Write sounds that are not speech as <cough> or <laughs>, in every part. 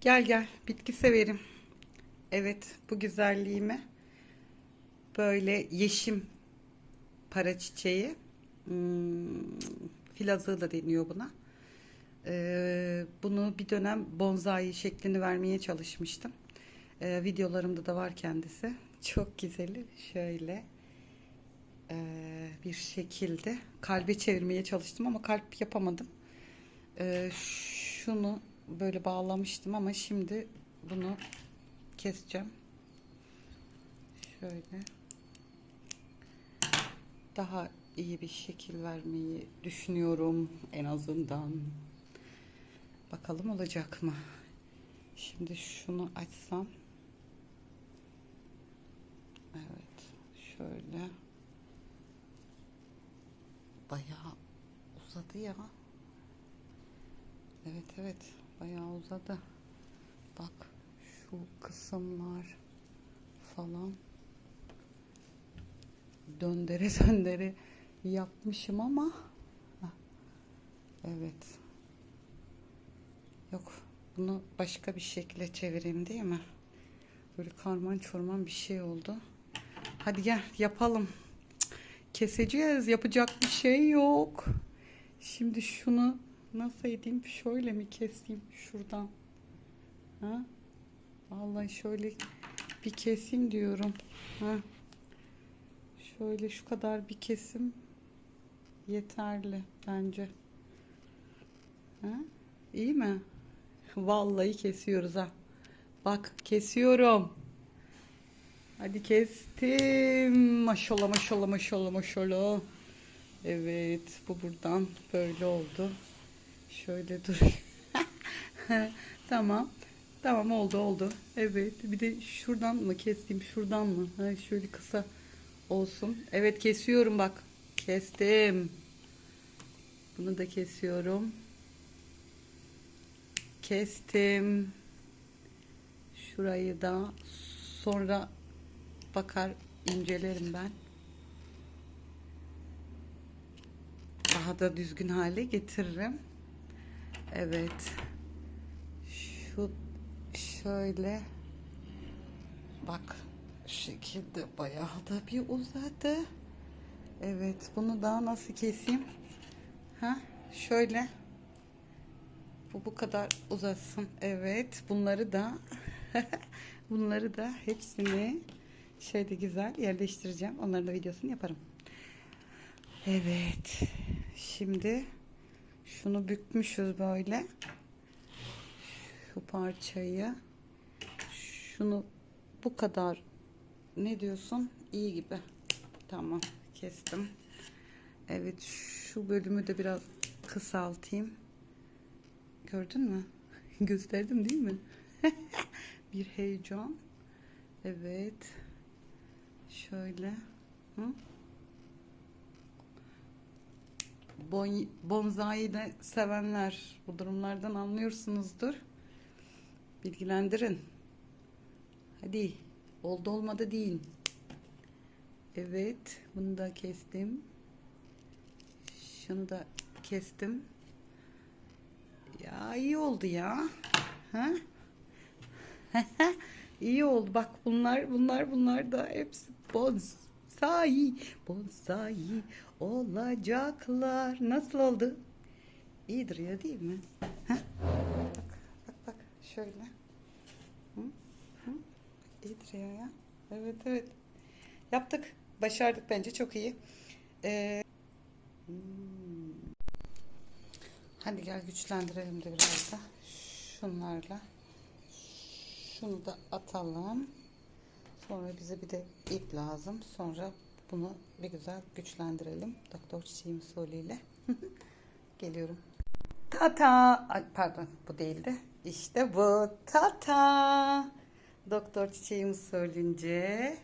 Gel gel bitki severim. Evet bu güzelliğime böyle yeşim para çiçeği hmm, filazığı da deniyor buna. Ee, bunu bir dönem bonsai şeklini vermeye çalışmıştım. Ee, videolarımda da var kendisi. <laughs> Çok güzeli şöyle ee, bir şekilde kalbe çevirmeye çalıştım ama kalp yapamadım. Ee, şunu böyle bağlamıştım ama şimdi bunu keseceğim. Şöyle daha iyi bir şekil vermeyi düşünüyorum en azından. Bakalım olacak mı? Şimdi şunu açsam. Evet. Şöyle. Bayağı uzadı ya. Evet evet. Bayağı uzadı. Bak şu kısımlar falan. Döndere <laughs> döndere yapmışım ama. Evet. Yok bunu başka bir şekilde çevireyim değil mi? Böyle karman çorman bir şey oldu. Hadi gel yapalım. Keseceğiz yapacak bir şey yok. Şimdi şunu nasıl edeyim şöyle mi keseyim şuradan ha vallahi şöyle bir keseyim diyorum ha Şöyle şu kadar bir kesim yeterli bence. Ha? İyi mi? Vallahi kesiyoruz ha. Bak kesiyorum. Hadi kestim. Maşallah maşallah maşallah maşallah. Evet bu buradan böyle oldu. Şöyle dur. <laughs> tamam. Tamam oldu oldu. Evet bir de şuradan mı keseyim şuradan mı? Ha, şöyle kısa olsun. Evet kesiyorum bak. Kestim. Bunu da kesiyorum. Kestim. Şurayı da sonra bakar incelerim ben. Daha da düzgün hale getiririm. Evet. Şu şöyle bak şekilde bayağı da bir uzadı. Evet bunu daha nasıl keseyim? Ha şöyle. Bu bu kadar uzasın. Evet bunları da <laughs> bunları da hepsini şöyle güzel yerleştireceğim. Onların da videosunu yaparım. Evet. Şimdi şunu bükmüşüz böyle. Şu parçayı şunu bu kadar ne diyorsun? İyi gibi. Tamam. Kestim. Evet. Şu bölümü de biraz kısaltayım. Gördün mü? <laughs> Gösterdim değil mi? <laughs> bir heyecan. Evet. Şöyle. Hı? Bon, bonsai de sevenler bu durumlardan anlıyorsunuzdur. Bilgilendirin. Hadi. Oldu olmadı değil. Evet. Bunu da kestim. Şunu da kestim. Ya iyi oldu ya. Ha? <laughs> iyi oldu. Bak bunlar bunlar bunlar da hepsi bonsai. Bonsai olacaklar. Nasıl oldu? İyi duruyor değil mi? Ha? Bak bak bak şöyle. Hı? Hı? İyi duruyor ya. Evet evet. Yaptık. Başardık bence çok iyi. Ee, hmm. Hadi gel güçlendirelim de biraz da. Şunlarla. Şunu da atalım. Sonra bize bir de ip lazım. Sonra bunu bir güzel güçlendirelim. Doktor çiçeğim usulüyle. <laughs> Geliyorum. Tata. Ay, pardon bu değildi. İşte bu. Tata. Doktor çiçeğim usulünce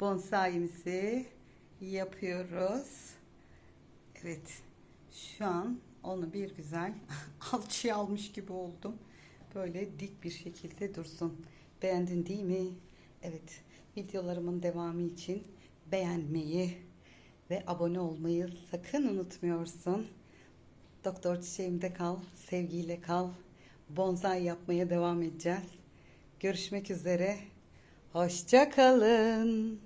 bonsaimizi yapıyoruz. Evet. Şu an onu bir güzel <laughs> alçıya almış gibi oldum. Böyle dik bir şekilde dursun. Beğendin değil mi? Evet. Videolarımın devamı için beğenmeyi ve abone olmayı sakın unutmuyorsun. Doktor çiçeğimde kal, sevgiyle kal. bonsai yapmaya devam edeceğiz. Görüşmek üzere. Hoşça kalın.